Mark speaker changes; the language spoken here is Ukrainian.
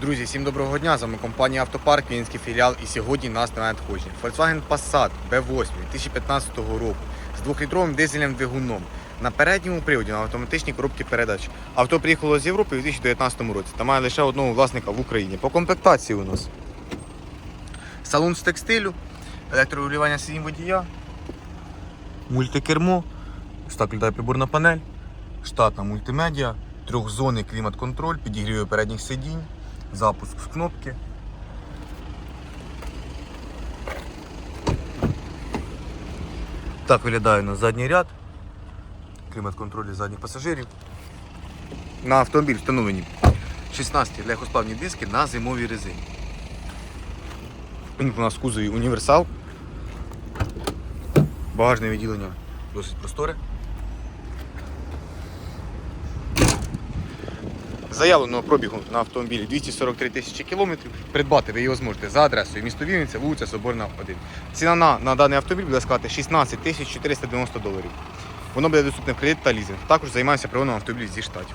Speaker 1: Друзі, всім доброго дня! З вами компанія Автопарк, Вінський філіал. І сьогодні нас на надходження. Volkswagen Passat B8 2015 року з 2-літровим дизельним двигуном. На передньому приводі на автоматичній коробці передач. Авто приїхало з Європи у 2019 році та має лише одного власника в Україні. По комплектації у нас салон з текстилю, електрорегулювання сидінь водія, мультикермо, так приборна панель, штатна мультимедіа, трьохзонний клімат-контроль, підігріває передніх сидінь, запуск з кнопки. Так виглядає на задній ряд. Клімат-контроль для задніх пасажирів. На автомобіль встановлені 16 легкосплавні диски на зимовій резині. У нас в кузові універсал. Багажне відділення досить просторе. Заявленого пробігу на автомобілі 243 тисячі кілометрів. Придбати ви його зможете за адресою місто Вінниця, вулиця Соборна 1. Ціна на, на даний автомобіль буде складати 16 тисяч 490 доларів. Воно буде доступне в кредит та лізинг. Також займаємося пригоном автомобілів зі штатів.